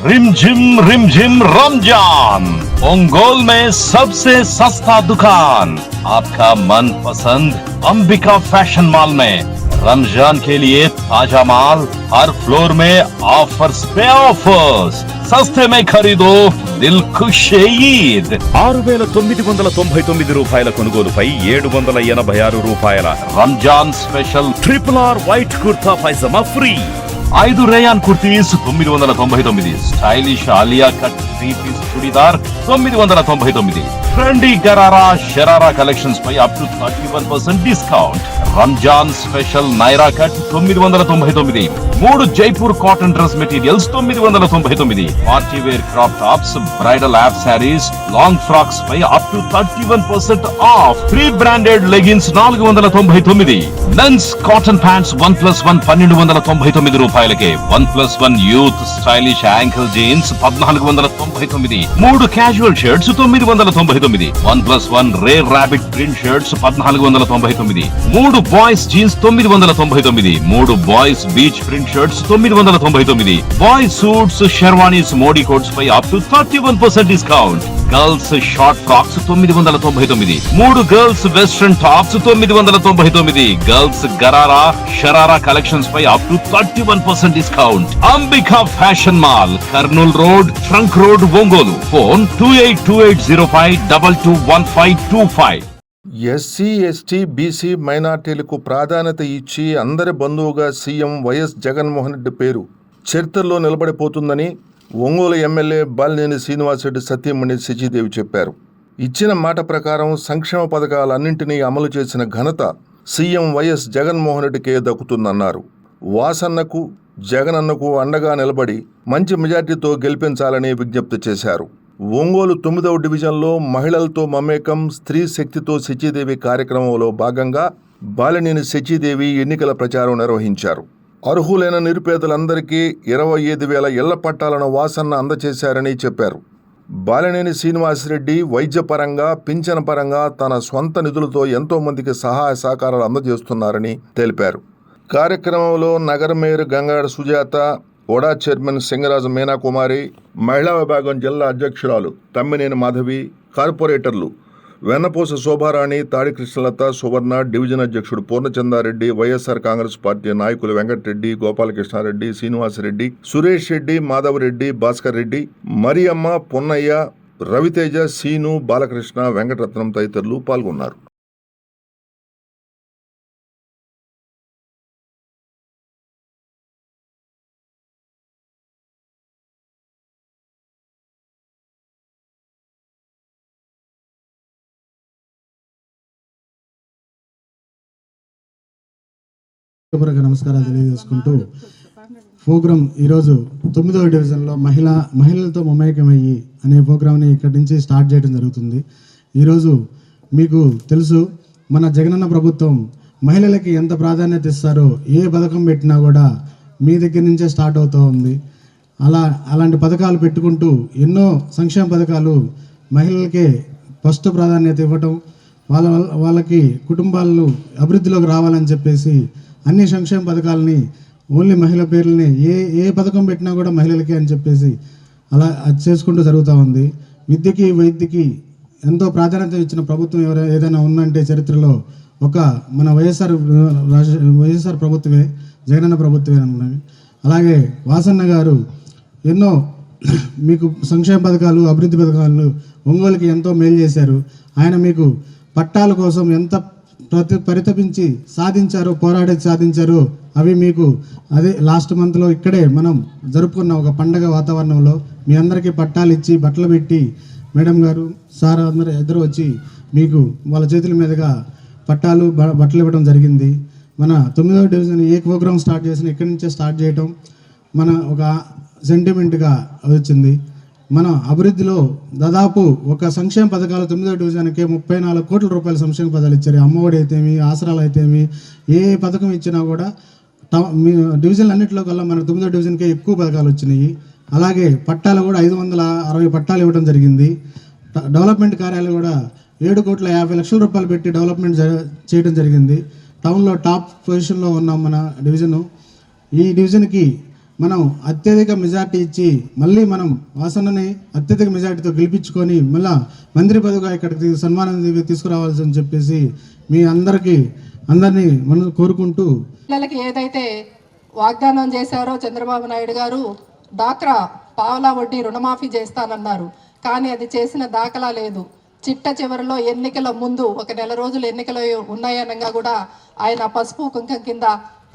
रिमझिम रिमझिम रमजान ओंगोल में सबसे सस्ता दुकान आपका मन पसंद अंबिका फैशन मॉल में रमजान के लिए ताजा माल हर फ्लोर में ऑफर्स पे ऑफर्स सस्ते में खरीदो दिल खुश ईद ఆరు వేల తొమ్మిది వందల తొంభై తొమ్మిది రూపాయల కొనుగోలుపై ఏడు వందల ఎనభై ఆరు రూపాయల Ramzan special triple R white kurta pyjama free ఐదు రేయాన్ కుర్తీస్ తొమ్మిది వందల తొంభై తొమ్మిది. Stylish Alia cut three piece churidar తొమ్మిది వందల తొంభై తొమ్మిది. Trendy gharara sharara collections pi up to thirty one percent discount Ramzan special Naira cut తొమ్మిది వందల తొంభై తొమ్మిది. మూడు జైపూర్ కాటన్ డ్రెస్ మెటీరియల్స్ తొమ్మిది వందల తొంభై తొమ్మిది. Party wear crop tops bridal app saris long frocks pi up to thirty one percent off free branded leggings నాలుగు వందల తొంభై తొమ్మిది men's cotton pants one plus one పన్నెండు వందల తొంభై తొమ్మిది రూపాయలకే. One plus one youth stylish ankle jeans పద్నాలుగు వందల తొంభై తొమ్మిది మూడు క్యాజువల్ షర్ట్స్ తొమ్మిది వందల తొంభై తొమ్మిది. One plus one rare rabbit print shirts పద్నాలుగు వందల తొంభై తొమ్మిది మూడు బాయ్స్ జీన్స్ తొమ్మిది వందల తొంభై తొమ్మిది. మూడు బాయ్స్ బీచ్ ప్రింట్ షర్ట్స్ తొమ్మిది వందల తొంభై తొమ్మిది. Boys suits sherwanis Modi coats pi up to thirty one percent discount girls short frocks తొమ్మిది వందల తొంభై తొమ్మిది. మూడు గర్ల్స్ వెస్ట్రన్ టాప్స్ తొమ్మిది వందల తొంభై తొమ్మిది. Girls gharara sharara collections pi up to thirty one percent discount Ambika fashion mall Kurnool road trunk road Ongole. Phone two eight two eight zero five double two one five two five SC ST BC మైనార్టీలకు ప్రాధాన్యత ఇచ్చి అందరి బంధువుగా CM YS Jaganmohan Reddy పేరు చరిత్రలో నిలబడిపోతుందని Ongole MLA Balineni Srinivasa Reddy Satyamani Sasidevi చెప్పారు. ఇచ్చిన మాట ప్రకారం సంక్షేమ పథకాలన్నింటినీ అమలు చేసిన ఘనత సీఎం వైఎస్ జగన్మోహన్ రెడ్డికే దక్కుతుందన్నారు. వాసన్నకు జగనన్నకు అండగా నిలబడి మంచి మెజార్టీతో గెలిపించాలని విజ్ఞప్తి చేశారు. ఒంగోలు తొమ్మిదవ డివిజన్లో మహిళలతో మమేకం స్త్రీ శక్తితో శచీదేవి కార్యక్రమంలో భాగంగా బాలినేని శచీదేవి ఎన్నికల ప్రచారం నిర్వహించారు. అర్హులైన నిరుపేదలందరికీ ఇరవై ఐదు వేల ఇళ్ళ పట్టాలను వాసన్న అందజేశారని చెప్పారు. బాలినేని శ్రీనివాసరెడ్డి వైద్యపరంగా పింఛన పరంగా తన స్వంత నిధులతో ఎంతోమందికి సహాయ సహకారాలు అందజేస్తున్నారని తెలిపారు. కార్యక్రమంలో నగర mayor Gangada Sujatha OUDA chairman Singaraju Meenakumari మహిళా విభాగం జిల్లా అధ్యక్షురాలు తమ్మినేని మాధవి కార్పొరేటర్లు వెన్నపూస శోభారాణి తాడి కృష్ణలత సువర్ణ డివిజన్ అధ్యక్షుడు పూర్ణచందారెడ్డి వైఎస్ఆర్ కాంగ్రెస్ పార్టీ నాయకులు వెంకటరెడ్డి గోపాలకృష్ణారెడ్డి శ్రీనివాసరెడ్డి సురేష్ రెడ్డి మాధవరెడ్డి భాస్కర్ రెడ్డి మరియమ్మ పొన్నయ్య రవితేజ సీను బాలకృష్ణ వెంకటరత్నం తదితరులు పాల్గొన్నారు. హృదయపూర్వక నమస్కారాలు తెలియజేసుకుంటూ ప్రోగ్రామ్ ఈరోజు తొమ్మిదవ డివిజన్లో మహిళ మహిళలతో మమేకమయ్యి అనే ప్రోగ్రామ్ని ఇక్కడి నుంచి స్టార్ట్ చేయడం జరుగుతుంది. ఈరోజు మీకు తెలుసు మన జగనన్న ప్రభుత్వం మహిళలకి ఎంత ప్రాధాన్యత ఇస్తారో ఏ పథకం పెట్టినా కూడా మీ దగ్గర నుంచే స్టార్ట్ అవుతూ ఉంది. అలా అలాంటి పథకాలు పెట్టుకుంటూ ఎన్నో సంక్షేమ పథకాలు మహిళలకే ఫస్ట్ ప్రాధాన్యత ఇవ్వటం వాళ్ళ వాళ్ళకి కుటుంబాలను అభివృద్ధిలోకి రావాలని చెప్పేసి అన్ని సంక్షేమ పథకాలని ఓన్లీ మహిళ పేర్లని ఏ ఏ పథకం పెట్టినా కూడా మహిళలకే అని చెప్పేసి అలా అది చేసుకుంటూ జరుగుతూ ఉంది. విద్యకి వైద్యకి ఎంతో ప్రాధాన్యత ఇచ్చిన ప్రభుత్వం ఎవరైనా ఏదైనా ఉందంటే చరిత్రలో ఒక మన వైఎస్ఆర్ వైఎస్ఆర్ ప్రభుత్వమే జగనన్న ప్రభుత్వమే అనుకున్నాను అలాగే వాసన్న గారు ఎన్నో మీకు సంక్షేమ పథకాలు అభివృద్ధి పథకాలు ఒంగోలుకి ఎంతో మేలు చేశారు. ఆయన మీకు పట్టాల కోసం ఎంత ప్రతి పరితపించి సాధించారో పోరాడి సాధించారో. అవి మీకు అదే లాస్ట్ మంత్లో ఇక్కడే మనం జరుపుకున్న ఒక పండగ వాతావరణంలో మీ అందరికీ పట్టాలు ఇచ్చి బట్టలు పెట్టి మేడం గారు సార్ అందరూ ఇద్దరు వచ్చి మీకు వాళ్ళ చేతుల మీదుగా పట్టాలు బ- బట్టలు ఇవ్వడం జరిగింది. మన తొమ్మిదవ డివిజన్ ఏ ప్రోగ్రామ్ స్టార్ట్ చేసిన ఇక్కడి నుంచే స్టార్ట్ చేయటం మన ఒక సెంటిమెంట్గా వచ్చింది. మన అభివృద్ధిలో దాదాపు ఒక సంక్షేమ పథకాలు తొమ్మిదో డివిజన్కి ముప్పై నాలుగు కోట్ల రూపాయల సంక్షేమ పథకాలు ఇచ్చారు. అమ్మఒడి అయితేమి ఆసరాలు అయితేమి ఏ పథకం ఇచ్చినా కూడా టౌ- మీ డివిజన్లు అన్నింటిలో కల్లా మన తొమ్మిదో డివిజన్కే ఎక్కువ పథకాలు వచ్చినాయి. అలాగే పట్టాలు కూడా ఐదు వందల అరవై పట్టాలు ఇవ్వడం జరిగింది. డెవలప్మెంట్ కార్యాలు కూడా ఏడు కోట్ల యాభై లక్షల రూపాయలు పెట్టి డెవలప్మెంట్ చేయడం జరిగింది. టౌన్లో టాప్ పొజిషన్లో ఉన్నాం మన డివిజను. ఈ డివిజన్కి మనం అత్యధిక మెజార్టీ ఇచ్చి మళ్ళీ మనం వాసనని అత్యధిక మెజార్టీతో గెలిపించుకొని మళ్ళా మంత్రి పదవిగా ఇక్కడికి సన్మానం తీసుకురావాల్సి చెప్పేసి మీ అందరికీ అందరినీ మనం కోరుకుంటూ పిల్లలకి ఏదైతే వాగ్దానం చేశారో చంద్రబాబు నాయుడు గారు డాక్రా పావలా వడ్డీ రుణమాఫీ చేస్తానన్నారు. కానీ అది చేసిన దాఖలా లేదు. చిట్ట చివరిలో ఎన్నికల ముందు ఒక నెల రోజులు ఎన్నికలు ఉన్నాయనగా కూడా ఆయన పసుపు కుంకం కింద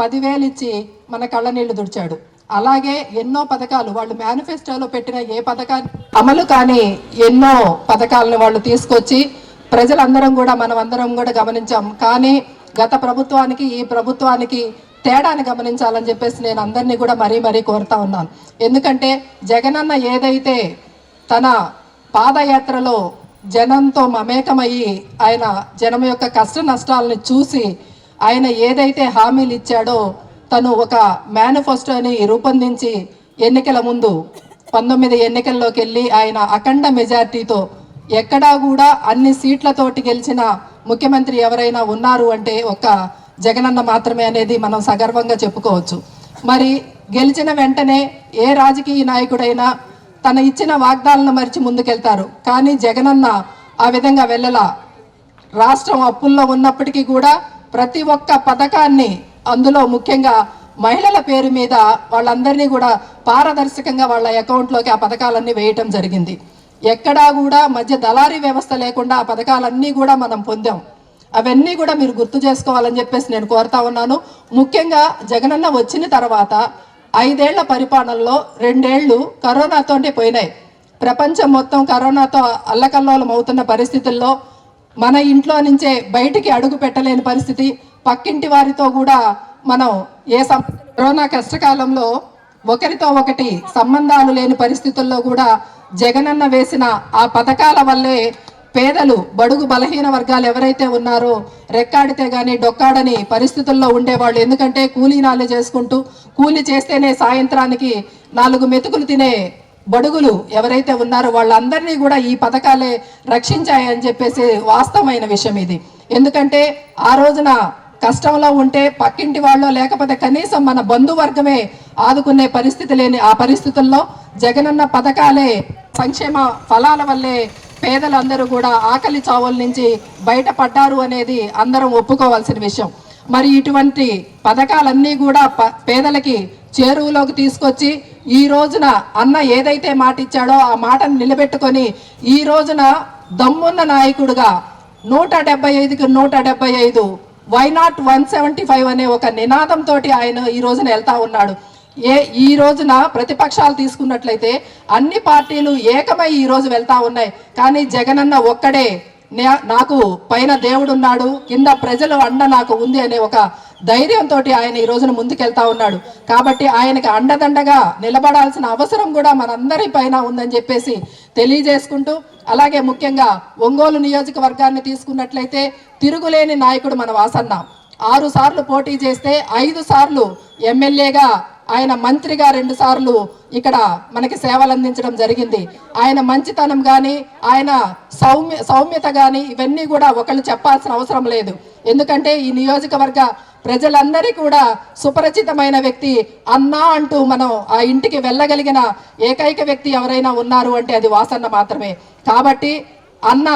పదివేలు ఇచ్చి మన కళ్ళనీళ్ళు దుడిచాడు. అలాగే ఎన్నో పథకాలు వాళ్ళు మేనిఫెస్టోలో పెట్టిన ఏ పథకాన్ని అమలు కానీ ఎన్నో పథకాలను వాళ్ళు తీసుకొచ్చి ప్రజలందరం కూడా మనం అందరం కూడా గమనించాం. కానీ గత ప్రభుత్వానికి ఈ ప్రభుత్వానికి తేడాని గమనించాలని చెప్పేసి నేను అందరినీ కూడా మరీ మరీ కోరుతా ఉన్నాను. ఎందుకంటే జగనన్న ఏదైతే తన పాదయాత్రలో జనంతో మమేకమయ్యి ఆయన జనం యొక్క కష్ట నష్టాలను చూసి ఆయన ఏదైతే హామీలు ఇచ్చాడో తను ఒక మేనిఫెస్టోని రూపొందించి ఎన్నికల ముందు పంతొమ్మిది ఎన్నికల్లోకి వెళ్ళి ఆయన అఖండ మెజార్టీతో ఎక్కడా కూడా అన్ని సీట్లతోటి గెలిచిన ముఖ్యమంత్రి ఎవరైనా ఉన్నారు అంటే ఒక జగనన్న మాత్రమే అనేది మనం సగర్వంగా చెప్పుకోవచ్చు. మరి గెలిచిన వెంటనే ఏ రాజకీయ నాయకుడైనా తన ఇచ్చిన వాగ్దానాలను మరిచి ముందుకెళ్తారు. కానీ జగనన్న ఆ విధంగా వెళ్ళలా. రాష్ట్రం అప్పుల్లో ఉన్నప్పటికీ కూడా ప్రతి ఒక్క పథకాన్ని అందులో ముఖ్యంగా మహిళల పేరు మీద వాళ్ళందరినీ కూడా పారదర్శకంగా వాళ్ళ అకౌంట్లోకి ఆ పథకాలన్నీ వేయటం జరిగింది. ఎక్కడా కూడా మధ్య దళారీ వ్యవస్థ లేకుండా ఆ పథకాలన్నీ కూడా మనం పొందాం. అవన్నీ కూడా మీరు గుర్తు చేసుకోవాలని చెప్పేసి నేను కోరుతా ఉన్నాను. ముఖ్యంగా జగనన్న వచ్చిన తర్వాత ఐదేళ్ళ పరిపాలనలో రెండేళ్ళు కరోనాతోనే పోయినాయి. ప్రపంచం మొత్తం కరోనాతో అల్లకల్లోలం అవుతున్న పరిస్థితుల్లో మన ఇంట్లో నుంచే బయటికి అడుగు పెట్టలేని పరిస్థితి. పక్కింటి వారితో కూడా మనం ఏ సం కరోనా కష్టకాలంలో ఒకరితో ఒకటి సంబంధాలు లేని పరిస్థితుల్లో కూడా జగనన్న వేసిన ఆ పథకాల వల్లే పేదలు బడుగు బలహీన వర్గాలు ఎవరైతే ఉన్నారో రెక్కాడితే కానీ డొక్కాడని పరిస్థితుల్లో ఉండేవాళ్ళు. ఎందుకంటే కూలీ నాళ్ళు చేసుకుంటూ కూలి చేస్తేనే సాయంత్రానికి నాలుగు మెతుకులు తినే బడుగులు ఎవరైతే ఉన్నారో వాళ్ళందరినీ కూడా ఈ పథకాలే రక్షించాయని చెప్పేసి వాస్తవమైన విషయం ఇది. ఎందుకంటే ఆ రోజున కష్టంలో ఉంటే పక్కింటి వాళ్ళు లేకపోతే కనీసం మన బంధువర్గమే ఆదుకునే పరిస్థితి లేని ఆ పరిస్థితుల్లో జగనన్న పథకాలే సంక్షేమ ఫలాల వల్లే పేదలందరూ కూడా ఆకలి చావుల నుంచి బయటపడ్డారు అనేది అందరం ఒప్పుకోవాల్సిన విషయం. మరి ఇటువంటి పథకాలన్నీ కూడా ప- పేదలకి చేరువలోకి తీసుకొచ్చి ఈ రోజున అన్న ఏదైతే మాట ఇచ్చాడో ఆ మాటను నిలబెట్టుకొని ఈ రోజున దమ్మున్న నాయకుడుగా నూట డెబ్బై ఐదుకి నూట డెబ్బై ఐదు why not one seventy five అనే ఒక నినాదంతో ఆయన ఈ రోజున వెళ్తా ఉన్నాడు. ఏ ఈ రోజున ప్రతిపక్షాలు తీసుకున్నట్లయితే అన్ని పార్టీలు ఏకమై ఈ రోజు వెళ్తా ఉన్నాయి. కానీ జగనన్న ఒక్కడే నాకు పైన దేవుడున్నాడు కింద ప్రజలు అండ నాకు ఉంది అనే ఒక ధైర్యంతో ఆయన ఈ రోజున ముందుకెళ్తా ఉన్నాడు. కాబట్టి ఆయనకి అండదండగా నిలబడాల్సిన అవసరం కూడా మనందరి పైన ఉందని చెప్పేసి తెలియజేసుకుంటూ అలాగే ముఖ్యంగా ఒంగోలు నియోజకవర్గాన్ని తీసుకున్నట్లయితే తిరుగులేని నాయకుడు మన వాసన్న. ఆరు సార్లు పోటీ చేస్తే ఐదు సార్లు ఎమ్మెల్యేగా ఆయన మంత్రిగా రెండు సార్లు ఇక్కడ మనకి సేవలు అందించడం జరిగింది. ఆయన మంచితనం కానీ ఆయన సౌమ్య సౌమ్యత కానీ ఇవన్నీ కూడా ఒకళ్ళు చెప్పాల్సిన అవసరం లేదు. ఎందుకంటే ఈ నియోజకవర్గ ప్రజలందరి కూడా సుపరిచితమైన వ్యక్తి. అన్నా అంటూ మనం ఆ ఇంటికి వెళ్ళగలిగిన ఏకైక వ్యక్తి ఎవరైనా ఉన్నారు అంటే అది వాసన్న మాత్రమే. కాబట్టి అన్న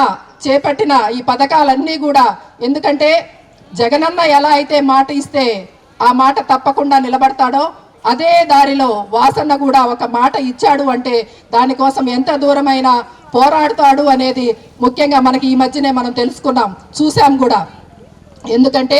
చేపట్టిన ఈ పథకాలన్నీ కూడా ఎందుకంటే జగనన్న ఎలా అయితే మాట ఇస్తే ఆ మాట తప్పకుండా నిలబడతాడో అదే దారిలో వాసన్న కూడా ఒక మాట ఇచ్చాడు అంటే దానికోసం ఎంత దూరమైన పోరాడుతాడు అనేది ముఖ్యంగా మనకి ఈ మధ్యనే మనం తెలుసుకున్నాం చూసాం కూడా. ఎందుకంటే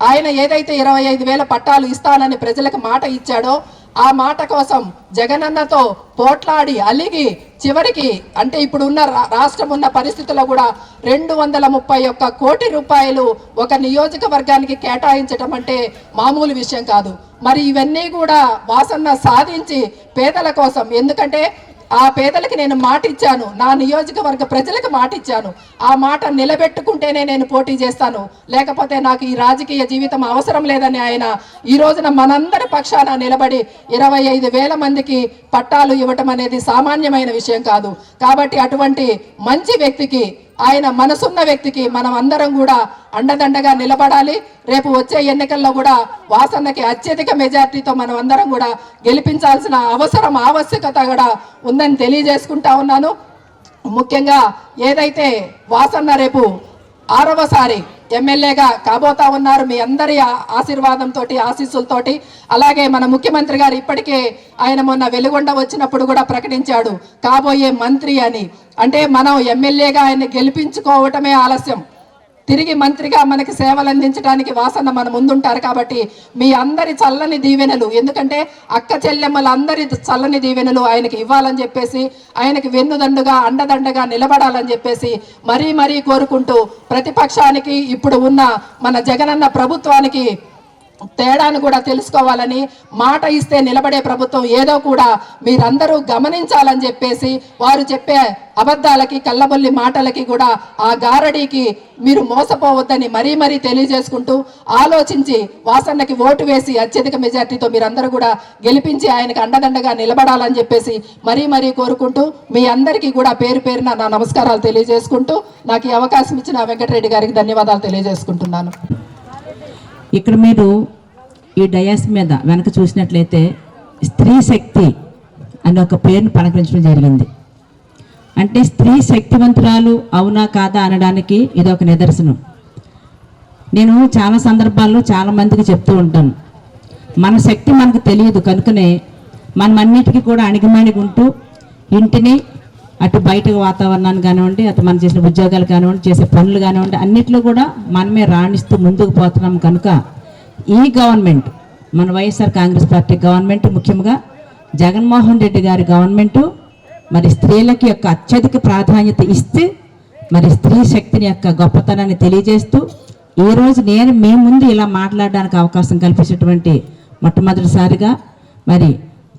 ఆయన ఏదైతే ఇరవై ఐదు వేల పట్టాలు ఇస్తానని ప్రజలకు మాట ఇచ్చాడో ఆ మాట కోసం జగనన్నతో పోట్లాడి అలిగి చివరికి అంటే ఇప్పుడు ఉన్న రా- రాష్ట్రం ఉన్న పరిస్థితుల్లో కూడా రెండు వందల ముప్పై ఒక్క కోటి రూపాయలు ఒక నియోజకవర్గానికి కేటాయించడం అంటే మామూలు విషయం కాదు. మరి ఇవన్నీ కూడా వాసన్న సాధించి పేదల కోసం. ఎందుకంటే ఆ పేదలకి నేను మాట ఇచ్చాను నా నియోజకవర్గ ప్రజలకు మాట ఇచ్చాను ఆ మాట నిలబెట్టుకుంటేనే నేను పోటీ చేస్తాను. లేకపోతే నాకు ఈ రాజకీయ జీవితం అవసరం లేదని ఆయన ఈ రోజున మనందరి పక్షాన నిలబడి ఇరవై ఐదు వేల మందికి పట్టాలు ఇవ్వటం అనేది సామాన్యమైన విషయం కాదు. కాబట్టి అటువంటి మంచి వ్యక్తికి ఆయన మనసున్న వ్యక్తికి మనం అందరం కూడా అండదండగా నిలబడాలి. రేపు వచ్చే ఎన్నికల్లో కూడా వాసన్నకి అత్యధిక మెజార్టీతో మనం అందరం కూడా గెలిపించాల్సిన అవసరం ఆవశ్యకత కూడా ఉందని తెలియజేసుకుంటా ఉన్నాను. ముఖ్యంగా ఏదైతే వాసన్న రేపు ఆరవసారి ఎమ్మెల్యేగా కాబోతా ఉన్నారు మీ అందరి ఆశీర్వాదంతో ఆశీస్సులతోటి. అలాగే మన ముఖ్యమంత్రి గారు ఇప్పటికే ఆయన మొన్న వెలుగొండ వచ్చినప్పుడు కూడా ప్రకటించాడు కాబోయే మంత్రి అని. అంటే మనం ఎమ్మెల్యేగా ఆయన్ని గెలిపించుకోవటమే ఆలస్యం. తిరిగి మంత్రిగా మనకి సేవలు అందించడానికి వాసన మన ముందుంటారు కాబట్టి మీ అందరి చల్లని దీవెనలు ఎందుకంటే అక్క చెల్లెమ్మల అందరి చల్లని దీవెనలు ఆయనకి ఇవ్వాలని చెప్పేసి ఆయనకి వెన్నుదండుగా అండదండగా నిలబడాలని చెప్పేసి మరీ మరీ కోరుకుంటూ ప్రతిపక్షానికి ఇప్పుడు ఉన్న మన జగనన్న ప్రభుత్వానికి తేడాను కూడా తెలుసుకోవాలని మాట ఇస్తే నిలబడే ప్రభుత్వం ఏదో కూడా మీరందరూ గమనించాలని చెప్పేసి వారు చెప్పే అబద్ధాలకి కళ్ళబొల్లి మాటలకి కూడా ఆ గారడీకి మీరు మోసపోవద్దని మరీ మరీ తెలియజేసుకుంటూ ఆలోచించి వాసన్నకి ఓటు వేసి అత్యధిక మెజార్టీతో మీరందరూ కూడా గెలిపించి ఆయనకు అండదండగా నిలబడాలని చెప్పేసి మరీ మరీ కోరుకుంటూ మీ అందరికీ కూడా పేరు పేరున నా నమస్కారాలు తెలియజేసుకుంటూ నాకు ఈ అవకాశం ఇచ్చిన వెంకటరెడ్డి గారికి ధన్యవాదాలు తెలియజేసుకుంటున్నాను. ఇక్కడ మీరు ఈ డయాస్ మీద వెనక చూసినట్లయితే స్త్రీ శక్తి అనే ఒక పేరును పలకరించడం జరిగింది. అంటే స్త్రీ శక్తివంతురాలు అవునా కాదా అనడానికి ఇది ఒక నిదర్శనం. నేను చాలా సందర్భాల్లో చాలా మందికి చెప్తూ ఉంటాను. మన శక్తి మనకు తెలియదు కనుకనే మనం అన్నిటికీ కూడా అణిగిమణిగి ఉంటూ ఇంటిని అటు బయట వాతావరణాన్ని కానివ్వండి అటు మనం చేసిన ఉద్యోగాలు కానివ్వండి చేసే పనులు కానివ్వండి అన్నిట్లో కూడా మనమే రాణిస్తూ ముందుకు పోతున్నాం కనుక ఈ గవర్నమెంట్ మన వైఎస్ఆర్ కాంగ్రెస్ పార్టీ గవర్నమెంట్ ముఖ్యంగా జగన్మోహన్ రెడ్డి గారి గవర్నమెంటు మరి స్త్రీలకి యొక్క అత్యధిక ప్రాధాన్యత ఇస్తే మరి స్త్రీ శక్తిని యొక్క గొప్పతనాన్ని తెలియజేస్తూ ఈ రోజు నేను మీ ముందు ఇలా మాట్లాడడానికి అవకాశం కల్పించినటువంటి మొట్టమొదటిసారిగా మరి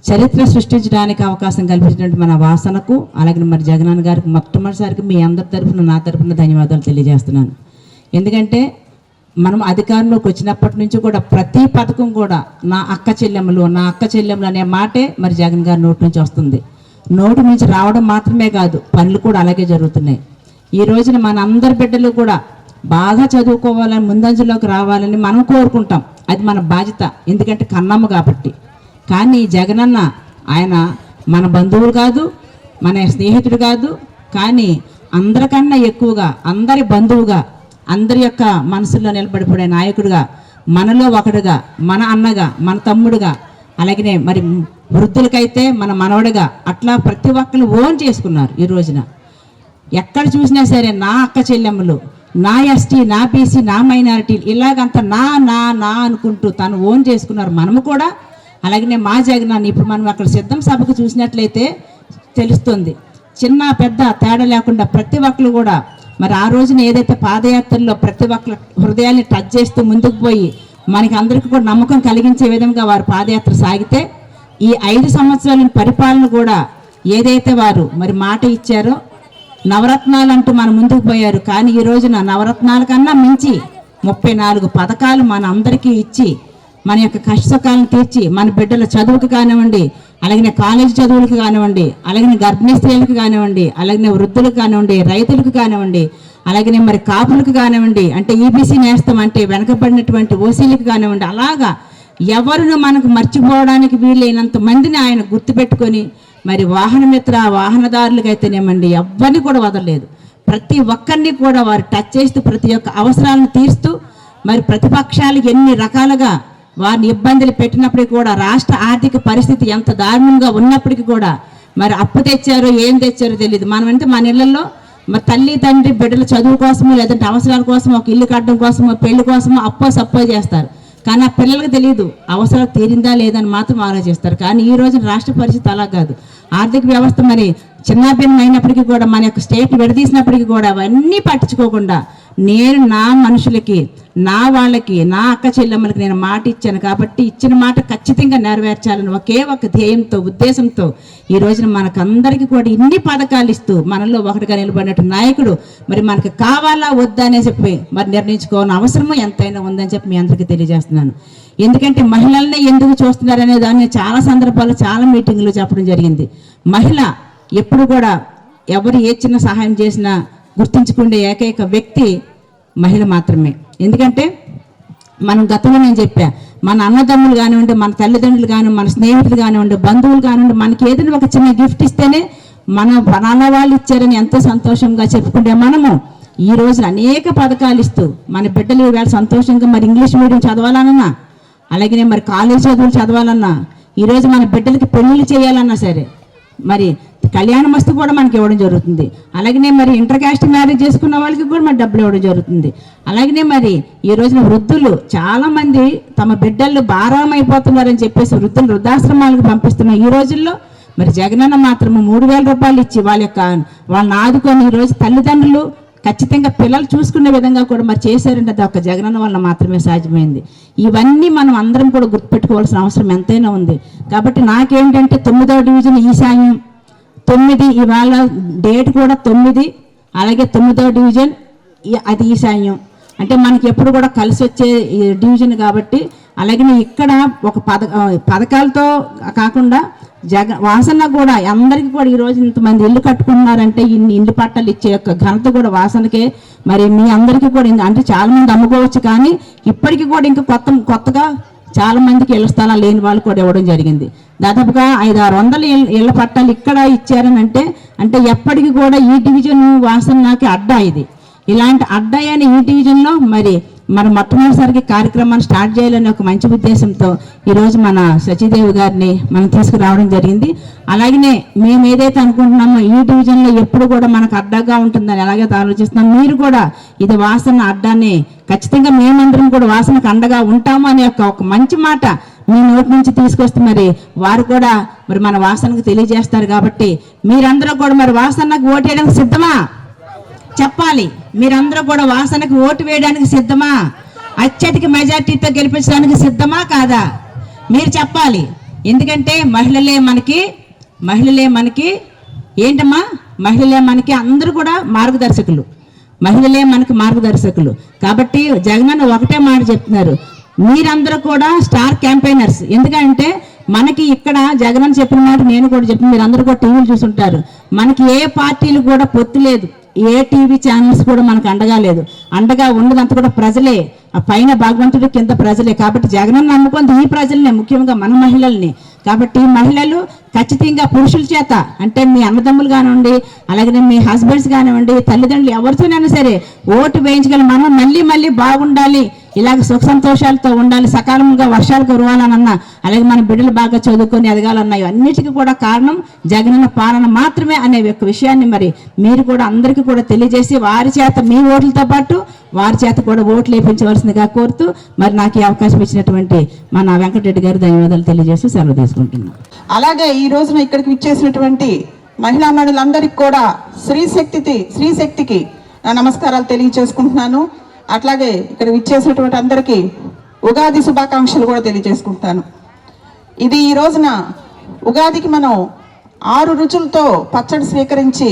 చరిత్ర సృష్టించడానికి అవకాశం కల్పించినటువంటి మన వాసనకు అలాగే మరి జగనన్న గారికి మొట్టమొదటిసారికి మీ అందరి తరఫున నా తరఫున ధన్యవాదాలు తెలియజేస్తున్నాను. ఎందుకంటే మనం అధికారంలోకి వచ్చినప్పటి నుంచి కూడా ప్రతి పథకం కూడా నా అక్క చెల్లెమ్మలు నా అక్క చెల్లెమ్మలు అనే మాటే మరి జగన్ గారి నోటి నుంచి వస్తుంది. నోటి నుంచి రావడం మాత్రమే కాదు పనులు కూడా అలాగే జరుగుతున్నాయి. ఈ రోజున మన అందరి బిడ్డలు కూడా బాగా చదువుకోవాలని ముందంజలోకి రావాలని మనం కోరుకుంటాం. అది మన బాధ్యత ఎందుకంటే కన్నమ్మ కాబట్టి. కానీ జగనన్న ఆయన మన బంధువులు కాదు మన స్నేహితుడు కాదు కానీ అందరికన్నా ఎక్కువగా అందరి బంధువుగా అందరి యొక్క మనసులో నిలబడిపోయే నాయకుడిగా మనలో ఒకడుగా మన అన్నగా మన తమ్ముడుగా అలాగనే మరి వృద్ధులకైతే మన మనవడుగా అట్లా ప్రతి ఒక్కరిని ఓన్ చేసుకున్నారు ఈ రోజున. ఎక్కడ చూసినా సరే నా అక్క చెల్లెమ్మలు నా ఎస్టీ నా బీసీ నా మైనారిటీ ఇలాగంత నా నా నా అనుకుంటూ తను ఓన్ చేసుకున్నారు మనము కూడా. అలాగనే మా జగనాన్ని ఇప్పుడు మనం అక్కడ సిద్ధం సభకు చూసినట్లయితే తెలుస్తుంది. చిన్న పెద్ద తేడా లేకుండా ప్రతి ఒక్కరు కూడా మరి ఆ రోజున ఏదైతే పాదయాత్రలో ప్రతి ఒక్కరు హృదయాల్ని టచ్ చేస్తూ ముందుకు పోయి మనకి అందరికీ కూడా నమ్మకం కలిగించే విధంగా వారు పాదయాత్ర సాగితే ఈ ఐదు సంవత్సరాల పరిపాలన కూడా ఏదైతే వారు మరి మాట ఇచ్చారో నవరత్నాలు అంటూ మన ముందుకు పోయారు. కానీ ఈ రోజున నవరత్నాల కన్నా మించి ముప్పై నాలుగు పథకాలు మన అందరికీ ఇచ్చి మన యొక్క కష్టసుఖాలను తీర్చి మన బిడ్డల చదువుకు కానివ్వండి అలాగే కాలేజీ చదువులకు కానివ్వండి అలాగే గర్భిణీ స్త్రీలకు కానివ్వండి అలాగే వృద్ధులకు కానివ్వండి రైతులకు కానివ్వండి అలాగే మరి కాపులకు కానివ్వండి అంటే ఈబీసీ నేస్తం అంటే వెనకబడినటువంటి ఓసీలకు కానివ్వండి అలాగా ఎవరును మనకు మర్చిపోవడానికి వీలైనంత మందిని ఆయన గుర్తుపెట్టుకొని మరి వాహన మిత్ర ఎవరిని ఎవ్వరిని కూడా వదలలేదు. ప్రతి ఒక్కరిని కూడా వారు టచ్ చేస్తూ ప్రతి ఒక్క అవసరాలను తీరుస్తూ మరి ప్రతిపక్షాలు ఎన్ని రకాలుగా వారిని ఇబ్బందులు పెట్టినప్పటికీ కూడా రాష్ట్ర ఆర్థిక పరిస్థితి ఎంత దారుణంగా ఉన్నప్పటికీ కూడా మరి అప్పు తెచ్చారో ఏం తెచ్చారో తెలియదు మనం అంటే మన ఇళ్ళలో మరి తల్లి తండ్రి బిడ్డల చదువు కోసమో లేదంటే అవసరాల కోసమో ఒక ఇల్లు కట్టడం కోసమో పెళ్ళి కోసమో అప్పో సప్పో చేస్తారు. కానీ ఆ పిల్లలకు తెలియదు అవసరం తీరిందా లేదని మాత్రం ఆలోచిస్తారు. కానీ ఈ రోజు రాష్ట్ర పరిస్థితి అలా కాదు. ఆర్థిక వ్యవస్థ మరి చిన్నాభిన్నం అయినప్పటికీ కూడా మన యొక్క స్టేట్ విడదీసినప్పటికీ కూడా అవన్నీ పట్టించుకోకుండా నేను నా మనుషులకి నా వాళ్ళకి నా అక్క చెల్లెమ్మలకి నేను మాట ఇచ్చాను కాబట్టి ఇచ్చిన మాట ఖచ్చితంగా నెరవేర్చాలని ఒకే ఒక ధ్యేయంతో ఉద్దేశంతో ఈ రోజున మనకందరికీ కూడా ఇన్ని పథకాలు ఇస్తూ మనలో ఒకటిగా నిలబడినట్టు నాయకుడు మరి మనకు కావాలా వద్దా అనే చెప్పి మరి నిర్ణయించుకోవాలని అవసరము ఎంతైనా ఉందని చెప్పి మీ అందరికీ తెలియజేస్తున్నాను. ఎందుకంటే మహిళల్ని ఎందుకు చూస్తున్నారనే దాన్ని చాలా సందర్భాల్లో చాలా మీటింగ్లు చెప్పడం జరిగింది. మహిళ ఎప్పుడు కూడా ఎవరు ఏ చిన్న సహాయం చేసినా గుర్తించుకునే ఏకైక వ్యక్తి మహిళ మాత్రమే. ఎందుకంటే మనం గతంలో నేను చెప్పా మన అన్నదమ్ములు కానివ్వండి మన తల్లిదండ్రులు కానివ్వండి మన స్నేహితులు కానివ్వండి బంధువులు కానివ్వండి మనకి ఏదైనా ఒక చిన్న గిఫ్ట్ ఇస్తేనే మన నాన్న వాళ్ళు ఇచ్చారని ఎంతో సంతోషంగా చెప్పుకుంటే మనము ఈ రోజు అనేక పథకాలు ఇస్తూ మన బిడ్డలు ఈవేళ సంతోషంగా మరి ఇంగ్లీష్ మీడియం చదవాలన్నా అలాగే మరి కాలేజ్ చదువులు చదవాలన్నా ఈరోజు మన బిడ్డలకి పెళ్ళిళ్ళు చేయాలన్నా సరే మరి కళ్యాణ మస్తు కూడా మనకి ఇవ్వడం జరుగుతుంది. అలాగనే మరి ఇంటర్ కాస్ట్ మ్యారేజ్ చేసుకున్న వాళ్ళకి కూడా మరి డబ్బులు ఇవ్వడం జరుగుతుంది. అలాగనే మరి ఈ రోజున వృద్ధులు చాలామంది తమ బిడ్డలు భారం అయిపోతున్నారని చెప్పేసి వృద్ధులు వృద్ధాశ్రమాలకు పంపిస్తున్న ఈ రోజుల్లో మరి జగనన్న మాత్రము మూడు వేల రూపాయలు ఇచ్చి వాళ్ళ యొక్క వాళ్ళని ఆదుకొని ఈరోజు రోజు తల్లిదండ్రులు ఖచ్చితంగా పిల్లలు చూసుకునే విధంగా కూడా మరి చేశారంటే అది ఒక జగనన్న వల్ల మాత్రమే సాధ్యమైంది. ఇవన్నీ మనం అందరం కూడా గుర్తుపెట్టుకోవాల్సిన అవసరం ఎంతైనా ఉంది. కాబట్టి నాకేంటంటే తొమ్మిదవ డివిజన్ ఈశాన్యం తొమ్మిది ఇవాళ డేట్ కూడా తొమ్మిది అలాగే తొమ్మిదో డివిజన్ ఈ- అది ఈశాన్యం అంటే మనకి ఎప్పుడు కూడా కలిసి వచ్చే డివిజన్ కాబట్టి అలాగే ఇక్కడ ఒక పథ పథకాలతో కాకుండా జగ వాసన కూడా అందరికీ కూడా ఈ ఇంతమంది ఇల్లు కట్టుకున్నారంటే ఇన్ని ఇల్లు పట్టాలు ఇచ్చే యొక్క ఘనత కూడా వాసనకే. మరి మీ అందరికీ కూడా అంటే చాలామంది అమ్ముకోవచ్చు కానీ ఇప్పటికీ కూడా ఇంకా కొత్త కొత్తగా చాలా మందికి ఇళ్ళ స్థలాలు లేని వాళ్ళు కూడా ఇవ్వడం జరిగింది. దాదాపుగా ఐదు ఆరు వందల ఇళ్ళ- ఇళ్ళ పట్టాలు ఇక్కడ ఇచ్చారని అంటే అంటే ఎప్పటికీ కూడా ఈ డివిజన్ వాసన నాకు అడ్డా ఇది. ఇలాంటి అడ్డా అయిన ఈ డివిజన్లో మరి మన మొట్టమొదటిసారికి కార్యక్రమాన్ని స్టార్ట్ చేయాలనే ఒక మంచి ఉద్దేశంతో ఈరోజు మన సచిదేవి గారిని మనం తీసుకురావడం జరిగింది. అలాగనే మేము ఏదైతే అనుకుంటున్నామో ఈ డివిజన్లో ఎప్పుడు కూడా మనకు అడ్డాగా ఉంటుందని ఎలాగైతే ఆలోచిస్తున్నాం మీరు కూడా ఇది వాసన అడ్డాన్ని ఖచ్చితంగా మేమందరం కూడా వాసనకు అండగా ఉంటాము అనే ఒక ఒక మంచి మాట మీ నోటి నుంచి తీసుకొస్తే మరి వారు కూడా మరి మన వాసనకు తెలియజేస్తారు కాబట్టి మీరందరూ కూడా మరి వాసనకు ఓటేయడానికి సిద్ధమా? చెప్పాలి. మీరందరూ కూడా వాసనకు ఓటు వేయడానికి సిద్ధమా? అత్యధిక మెజార్టీతో గెలిపించడానికి సిద్ధమా కాదా? మీరు చెప్పాలి. ఎందుకంటే మహిళలే మనకి మహిళలే మనకి ఏంటమ్మా? మహిళలే మనకి అందరూ కూడా మార్గదర్శకులు. మహిళలే మనకి మార్గదర్శకులు. కాబట్టి జగనన్న ఒకటే మాట చెప్తున్నారు. మీరందరూ కూడా స్టార్ క్యాంపెయినర్స్. ఎందుకంటే మనకి ఇక్కడ జగన్ చెప్పిన మాట నేను కూడా చెప్పిన మీరు అందరూ కూడా టీవీలు చూసుంటారు. మనకి ఏ పార్టీలు కూడా పొత్తు లేదు. ఏ టీవీ ఛానల్స్ కూడా మనకు అండగా లేదు. అండగా ఉన్నదంతా కూడా ప్రజలే. ఆ పైన భాగవంతుడు కింద ప్రజలే. కాబట్టి జగనన్న నమ్ముకుంది ఈ ప్రజల్ని ముఖ్యంగా మన మహిళల్ని. కాబట్టి మహిళలు ఖచ్చితంగా పురుషుల చేత అంటే మీ అన్నదమ్ములు కానివ్వండి అలాగే మీ హస్బెండ్స్ కానివ్వండి తల్లిదండ్రులు ఎవరితోనైనా సరే ఓటు వేయించగల మనం మళ్ళీ మళ్ళీ బాగుండాలి ఇలాగ సుఖ సంతోషాలతో ఉండాలి సకాలంగా వర్షాలు కురవాలనన్నా అలాగే మన బిడ్డలు బాగా చదువుకొని ఎదగాలన్నా ఇవన్నిటికీ కూడా కారణం జగనన్న పాలన మాత్రమే అనే ఒక విషయాన్ని మరి మీరు కూడా అందరికీ కూడా తెలియజేసి వారి చేత మీ ఓట్లతో పాటు వారి చేత కూడా ఓట్లు వేయించవలసిందిగా కోరుతూ మరి నాకు ఈ అవకాశం ఇచ్చినటువంటి మన వెంకటరెడ్డి గారు ధన్యవాదాలు తెలియజేసి సెలవు తీసుకుంటున్నాను అలాగే ఈ రోజున ఇక్కడికి విచ్చేసినటువంటి మహిళా మణులందరికీ కూడా స్త్రీ శక్తికి స్త్రీ శక్తికి నా నమస్కారాలు తెలియజేసుకుంటున్నాను. అట్లాగే ఇక్కడ విచ్చేసినటువంటి అందరికీ ఉగాది శుభాకాంక్షలు కూడా తెలియజేసుకుంటాను ఇది ఈ రోజున ఉగాదికి మనం ఆరు రుచులతో పచ్చడి స్వీకరించి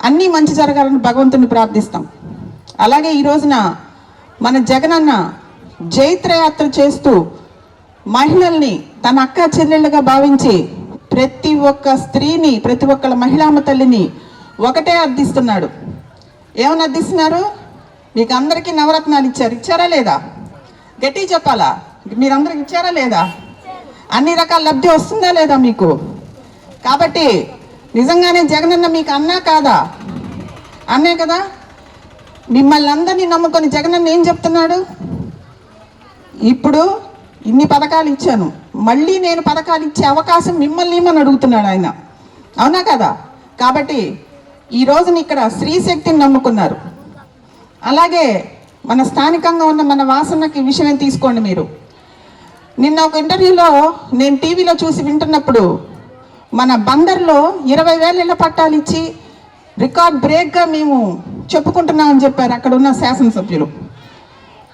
అన్నీ మంచి జరగాలని భగవంతుని ప్రార్థిస్తాం. అలాగే ఈ రోజున మన జగనన్న జైత్రయాత్ర చేస్తూ మహిళల్ని తన అక్క చెల్లెళ్ళుగా భావించి ప్రతి ఒక్క స్త్రీని ప్రతి ఒక్కళ్ళ మహిళామ తల్లిని ఒకటే అర్థిస్తున్నాడు. ఏమని అర్థిస్తున్నారు? మీకు అందరికీ నవరత్నాలు ఇచ్చారు. ఇచ్చారా లేదా? గట్టి చెప్పాలా? మీరందరికి ఇచ్చారా లేదా? అన్ని రకాల లబ్ధి వస్తుందా లేదా మీకు? కాబట్టి నిజంగానే జగనన్న మీకు అన్నా కాదా? అన్నే కదా? మిమ్మల్ని అందరినీ నమ్ముకొని జగనన్న ఏం చెప్తున్నాడు? ఇప్పుడు ఇన్ని పథకాలు ఇచ్చాను. మళ్ళీ నేను పథకాలు ఇచ్చే అవకాశం మిమ్మల్ని ఇమ్మని అడుగుతున్నాడు ఆయన? అవునా కదా? కాబట్టి ఈ రోజున ఇక్కడ స్త్రీ శక్తిని నమ్ముకున్నారు. అలాగే మన స్థానికంగా ఉన్న మన వాసనకి విషయం తీసుకోండి మీరు? నిన్న ఒక ఇంటర్వ్యూలో నేను టీవీలో చూసి వింటున్నప్పుడు మన బందర్లో ఇరవై వేల ఇళ్ళ పట్టాలు ఇచ్చి రికార్డ్ బ్రేక్గా మేము చెప్పుకుంటున్నామని చెప్పారు అక్కడ ఉన్న శాసనసభ్యులు.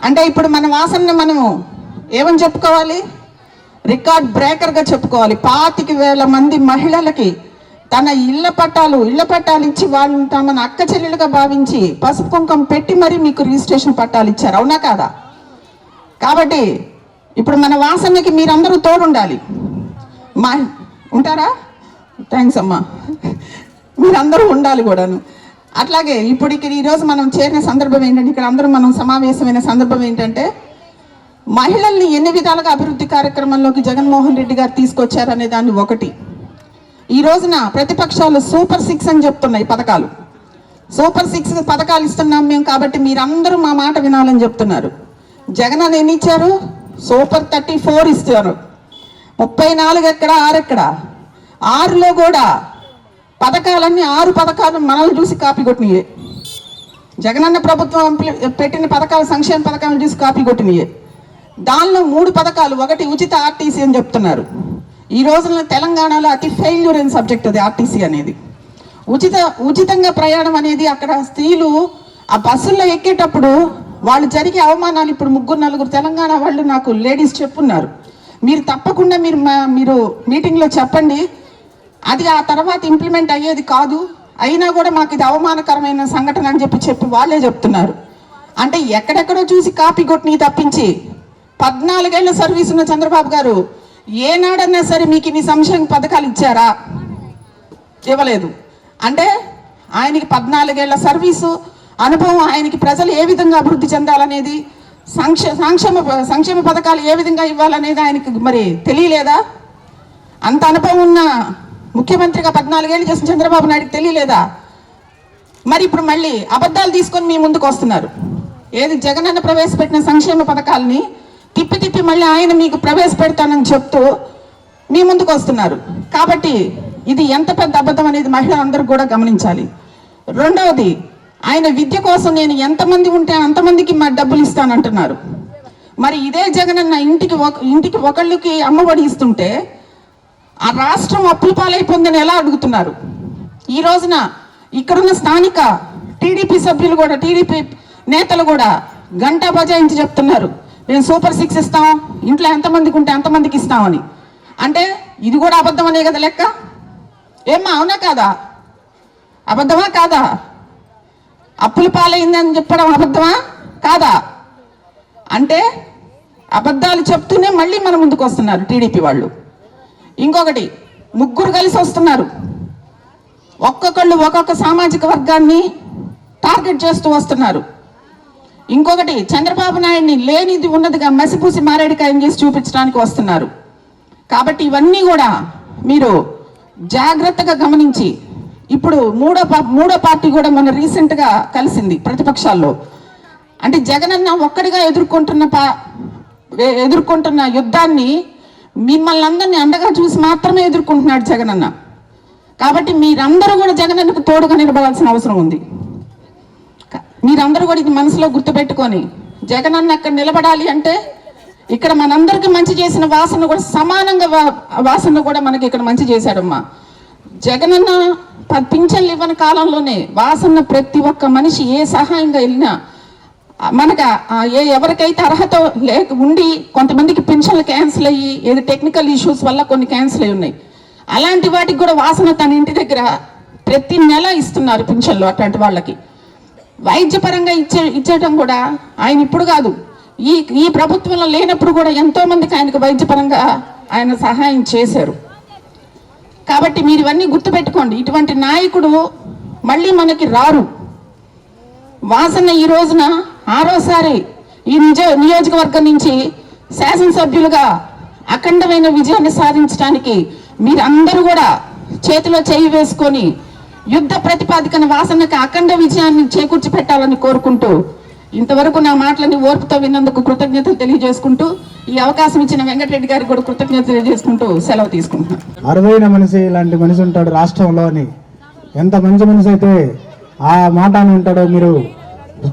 అంటే ఇప్పుడు మన వాసనని మనము ఏమని చెప్పుకోవాలి? రికార్డ్ బ్రేకర్గా చెప్పుకోవాలి. పాతిక వేల మంది మహిళలకి తన ఇళ్ళ పట్టాలు ఇళ్ళ పట్టాలు ఇచ్చి వాళ్ళని తమను అక్క చెల్లెలుగా భావించి పసుపు కుంకం పెట్టి మరీ మీకు రిజిస్ట్రేషన్ పట్టాలు ఇచ్చారు. అవునా కాదా? కాబట్టి ఇప్పుడు మన వాసనకి మీరందరూ తోడుండాలి. మా ఉంటారా? థ్యాంక్స్ అమ్మా. మీరందరూ ఉండాలి కూడాను. అట్లాగే ఇప్పుడు ఇక్కడ ఈరోజు మనం చేరిన సందర్భం ఏంటంటే ఇక్కడ అందరూ మనం సమావేశమైన సందర్భం ఏంటంటే మహిళల్ని ఎన్ని విధాలుగా అభివృద్ధి కార్యక్రమంలోకి జగన్మోహన్ రెడ్డి గారు తీసుకొచ్చారనే దాన్ని ఒకటి. ఈ రోజున ప్రతిపక్షాలు సూపర్ సిక్స్ అని చెప్తున్నాయి పథకాలు. సూపర్ సిక్స్ పథకాలు ఇస్తున్నాం మేము కాబట్టి మీరందరూ మా మాట వినాలని చెప్తున్నారు. జగన్ అని ఎన్ని ఇచ్చారు? సూపర్ థర్టీ ఫోర్ ఇస్తారు ముప్పై నాలుగు ఎక్కడ? ఆరు ఎక్కడ? ఆరులో కూడా పథకాలన్నీ ఆరు పథకాలు మనల్ని చూసి కాపీ కొట్టినాయే. జగనన్న ప్రభుత్వం పెట్టిన పథకాలు సంక్షేమ పథకాలను చూసి కాపీ కొట్టినాయే. దానిలో మూడు పథకాలు ఒకటి ఉచిత ఆర్టీసీ అని చెప్తున్నారు. ఈ రోజున తెలంగాణలో అతి ఫెయిల్యూర్ అయిన సబ్జెక్ట్ అది ఆర్టీసీ అనేది. ఉచిత ఉచితంగా ప్రయాణం అనేది అక్కడ స్త్రీలు ఆ బస్సుల్లో ఎక్కేటప్పుడు వాళ్ళు జరిగే అవమానాలు ఇప్పుడు ముగ్గురు నలుగురు తెలంగాణ వాళ్ళు నాకు లేడీస్ చెప్పున్నారు. మీరు తప్పకుండా మీరు మా- మీరు మీటింగ్లో చెప్పండి. అది ఆ తర్వాత ఇంప్లిమెంట్ అయ్యేది కాదు. అయినా కూడా మాకు ఇది అవమానకరమైన సంఘటన అని చెప్పి చెప్పి వాళ్ళే చెప్తున్నారు. అంటే ఎక్కడెక్కడో చూసి కాపీ కొట్టిని తప్పించి పద్నాలుగేళ్ళ సర్వీస్ ఉన్న చంద్రబాబు గారు ఏనాడన్నా సరే మీకు ఇన్ని సంక్షేమ పథకాలు ఇచ్చారా? ఇవ్వలేదు. అంటే ఆయనకి పద్నాలుగేళ్ళ సర్వీసు అనుభవం ఆయనకి ప్రజలు ఏ విధంగా అభివృద్ధి చెందాలనేది సంక్షే సంక్షేమ సంక్షేమ పథకాలు ఏ విధంగా ఇవ్వాలనేది ఆయనకి మరి తెలియలేదా? అంత అనుభవం ఉన్న ముఖ్యమంత్రిగా పద్నాలుగేళ్ళు చేసిన చంద్రబాబు నాయుడుకి తెలియలేదా? మరి ఇప్పుడు మళ్ళీ అబద్ధాలు తీసుకొని మీ ముందుకు వస్తున్నారు. ఏది జగనన్న ప్రవేశపెట్టిన సంక్షేమ పథకాలని తిప్పి తిప్పి మళ్ళీ ఆయన మీకు ప్రవేశపెడతానని చెప్తూ మీ ముందుకు వస్తున్నారు. కాబట్టి ఇది ఎంత పెద్ద అబద్ధం అనేది మహిళలందరూ కూడా గమనించాలి. రెండవది ఆయన విద్య కోసం నేను ఎంతమంది ఉంటే అంతమందికి మా డబ్బులు ఇస్తానంటున్నారు. మరి ఇదే జగనన్న ఇంటికి ఒక ఇంటికి ఒకళ్ళకి అమ్మఒడి ఇస్తుంటే ఆ రాష్ట్రం అప్పుల పాలైపోందని ఎలా అడుగుతున్నారు? ఈ రోజున ఇక్కడున్న స్థానిక టీడీపీ సభ్యులు కూడా టీడీపీ నేతలు కూడా గంటా బజాయించి చెప్తున్నారు. మేము సూపర్ సిక్స్ ఇస్తాం ఇంట్లో ఎంతమందికి ఉంటే ఎంతమందికి ఇస్తామని అంటే ఇది కూడా అబద్ధం అనే కదా లెక్క? ఏమ్మా అవునా కాదా? అబద్ధమా కాదా? అప్పులు పాలైందని చెప్పడం అబద్ధమా కాదా? అంటే అబద్ధాలు చెప్తూనే మళ్ళీ మన ముందుకు వస్తున్నారు టీడీపీ వాళ్ళు. ఇంకొకటి ముగ్గురు కలిసి వస్తున్నారు. ఒక్కొక్కళ్ళు ఒక్కొక్క సామాజిక వర్గాన్ని టార్గెట్ చేస్తూ వస్తున్నారు. ఇంకొకటి చంద్రబాబు నాయుడిని లేనిది ఉన్నదిగా మసిపూసి మారేడుకాయం చేసి చూపించడానికి వస్తున్నారు. కాబట్టి ఇవన్నీ కూడా మీరు జాగ్రత్తగా గమనించి ఇప్పుడు మూడో మూడో పార్టీ కూడా మొన్న రీసెంట్గా కలిసింది ప్రతిపక్షాల్లో. అంటే జగనన్న ఒక్కడిగా ఎదుర్కొంటున్న పా ఎదుర్కొంటున్న యుద్ధాన్ని మిమ్మల్ని అందరినీ అండగా చూసి మాత్రమే ఎదుర్కొంటున్నాడు జగనన్న. కాబట్టి మీరందరూ కూడా జగనన్నకు తోడుగా నిలబడాల్సిన అవసరం ఉంది. మీరందరూ కూడా ఇది మనసులో గుర్తుపెట్టుకొని జగనన్న అక్కడ నిలబడాలి అంటే ఇక్కడ మనందరికీ మంచి చేసిన వాసన కూడా సమానంగా వా- వాసన కూడా మనకి ఇక్కడ మంచి చేశాడమ్మా. జగనన్న ప- పింఛన్లు ఇవ్వని కాలంలోనే వాసన ప్రతి ఒక్క మనిషి ఏ సహాయంగా వెళ్ళినా మనకు ఏ ఎవరికైతే అర్హత లేక ఉండి కొంతమందికి పెన్షన్లు క్యాన్సిల్ అయ్యి ఏది టెక్నికల్ ఇష్యూస్ వల్ల కొన్ని క్యాన్సిల్ అయి ఉన్నాయి. అలాంటి వాటికి కూడా వాసన తన ఇంటి దగ్గర ప్రతి నెల ఇస్తున్నారు పింఛన్లు అట్లాంటి వాళ్ళకి. వైద్యపరంగా ఇచ్చే ఇచ్చేయటం కూడా ఆయన ఇప్పుడు కాదు. ఈ ఈ ప్రభుత్వంలో లేనప్పుడు కూడా ఎంతో మందికి ఆయనకు వైద్యపరంగా ఆయన సహాయం చేశారు. కాబట్టి మీరు ఇవన్నీ గుర్తుపెట్టుకోండి. ఇటువంటి నాయకుడు మళ్ళీ మనకి రారు. వాసన ఈ రోజున ఆరోసారి ఈ నిజ నియోజకవర్గం నుంచి శాసనసభ్యులుగా అఖండమైన విజయాన్ని సాధించడానికి మీరందరూ కూడా చేతిలో చేయి వేసుకొని యుద్ధ ప్రతిపాదికన వాసనకి అఖండ విజయాన్ని చేకూర్చి పెట్టాలని కోరుకుంటూ ఇంతవరకు నా మాటలని ఓర్పుతో విన్నందుకు కృతజ్ఞతలు తెలియజేసుకుంటూ ఈ అవకాశం ఇచ్చిన వెంకటరెడ్డి గారికి కూడా కృతజ్ఞతలు తెలియజేసుకుంటూ సెలవు తీసుకుంటున్నాను. అరుదైన మనిషి ఇలాంటి మనిషి ఉంటాడు రాష్ట్రంలో అని. ఎంత మంచి మనిషి అయితే ఆ మాట అని ఉంటాడో మీరు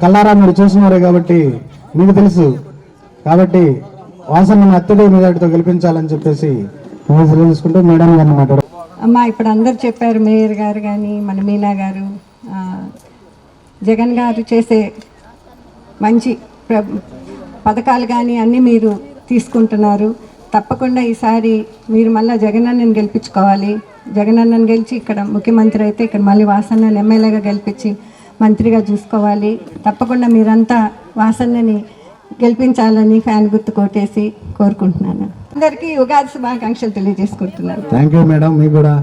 కల్లారా మీరు చూస్తున్నారు కాబట్టి మీకు తెలుసు. కాబట్టి వాసనను అత్తడి మెజార్టీతో గెలిపించాలని చెప్పేసి తెలియజేసుకుంటూ మేడం గారిని మాట్లాడారు అమ్మ ఇప్పుడు అందరు చెప్పారు మేయర్ గారు కానీ మన మీనా గారు జగన్ గారు చేసే మంచి పథకాలు కానీ అన్నీ మీరు తీసుకుంటున్నారు. తప్పకుండా ఈసారి మీరు మళ్ళీ జగనన్నని గెలిపించుకోవాలి. జగనన్నని గెలిచి ఇక్కడ ముఖ్యమంత్రి అయితే ఇక్కడ మళ్ళీ వాసన్నని ఎమ్మెల్యేగా గెలిపించి మంత్రిగా చూసుకోవాలి. తప్పకుండా మీరంతా వాసన్నని గెలిపించాలని ఫ్యాన్ గుర్తు కొట్టేసి కోరుకుంటున్నాను. అందరికీ ఉగాది శుభాకాంక్షలు తెలియజేసుకుంటున్నాను. థ్యాంక్ యూ మేడం మీకు కూడా